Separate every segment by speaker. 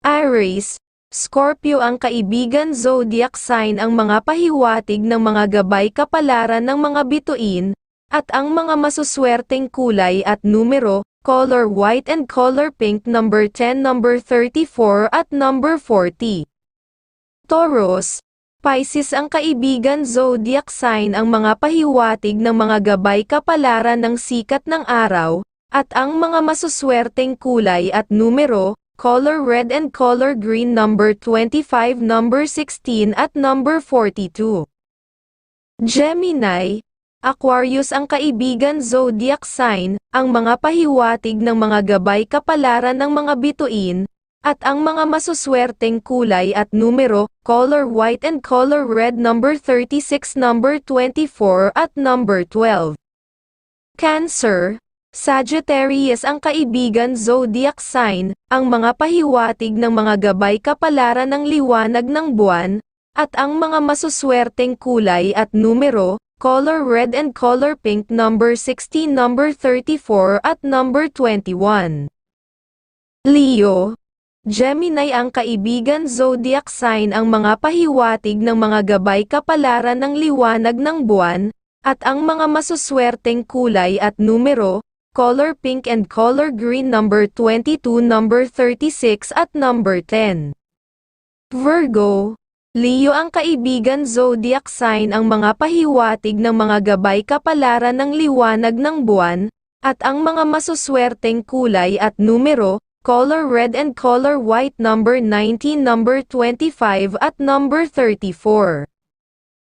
Speaker 1: Aries, Scorpio ang kaibigan zodiac sign ang mga pahiwatig ng mga gabay kapalaran ng mga bituin, at ang mga masuswerteng kulay at numero, color white and color pink number 10 number 34 at number 40. Taurus, Pisces ang kaibigan zodiac sign ang mga pahiwatig ng mga gabay kapalaran ng sikat ng araw, at ang mga masuswerteng kulay at numero, color red and color green number 25 number 16 at number 42. Gemini, Aquarius ang kaibigan zodiac sign, ang mga pahiwatig ng mga gabay kapalaran ng mga bituin, at ang mga masuswerteng kulay at numero, color white and color red number 36 number 24 at number 12. Cancer, Sagittarius ang kaibigan zodiac sign, ang mga pahiwatig ng mga gabay kapalaran ng liwanag ng buwan, at ang mga masuswerteng kulay at numero, color red and color pink number 16 number 34 at number 21. Leo, Gemini ang kaibigan zodiac sign ang mga pahiwatig ng mga gabay kapalaran ng liwanag ng buwan, at ang mga masuswerteng kulay at numero, color pink and color green number 22 number 36 at number 10. Virgo, Leo ang kaibigan zodiac sign ang mga pahiwatig ng mga gabay kapalaran ng liwanag ng buwan, at ang mga masuswerteng kulay at numero, color red and color white number 19 number 25 at number 34.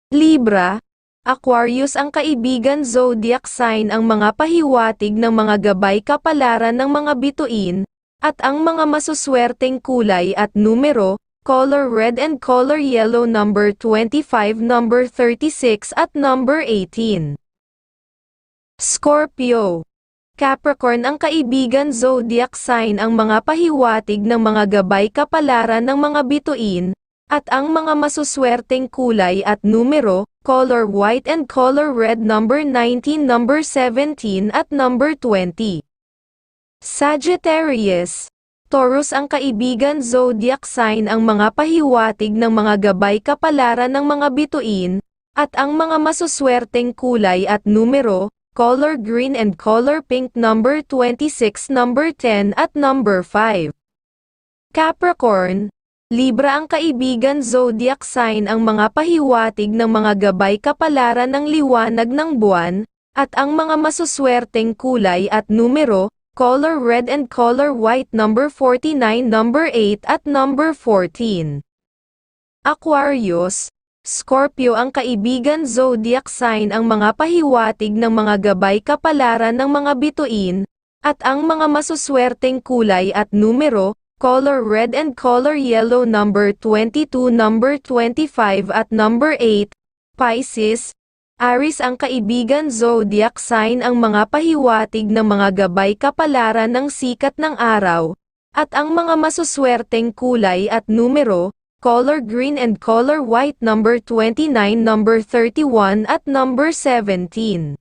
Speaker 1: Libra, Aquarius ang kaibigan zodiac sign ang mga pahiwatig ng mga gabay kapalaran ng mga bituin, at ang mga masuswerteng kulay at numero, color red and color yellow number 25 number 36 at number 18. Scorpio Capricorn ang kaibigan zodiac sign ang mga pahiwatig ng mga gabay kapalaran ng mga bituin, at ang mga masuswerteng kulay at numero, color white and color red number 19 number 17 at number 20. Sagittarius, Taurus ang kaibigan zodiac sign ang mga pahiwatig ng mga gabay kapalaran ng mga bituin, at ang mga masuswerteng kulay at numero, color green and color pink number 26 number 10 at number 5. Capricorn, Libra ang kaibigan zodiac sign ang mga pahiwatig ng mga gabay kapalaran ng liwanag ng buwan, at ang mga masuswerteng kulay at numero, color red and color white number 49 number 8 at number 14. Aquarius, Scorpio ang kaibigan zodiac sign ang mga pahiwatig ng mga gabay kapalaran ng mga bituin, at ang mga masuswerteng kulay at numero, color red and color yellow number 22 number 25 at number 8, Pisces, Aries ang kaibigan zodiac sign ang mga pahiwatig ng mga gabay kapalaran ng sikat ng araw, at ang mga masuswerteng kulay at numero, color green and color white number 29 number 31 at number 17.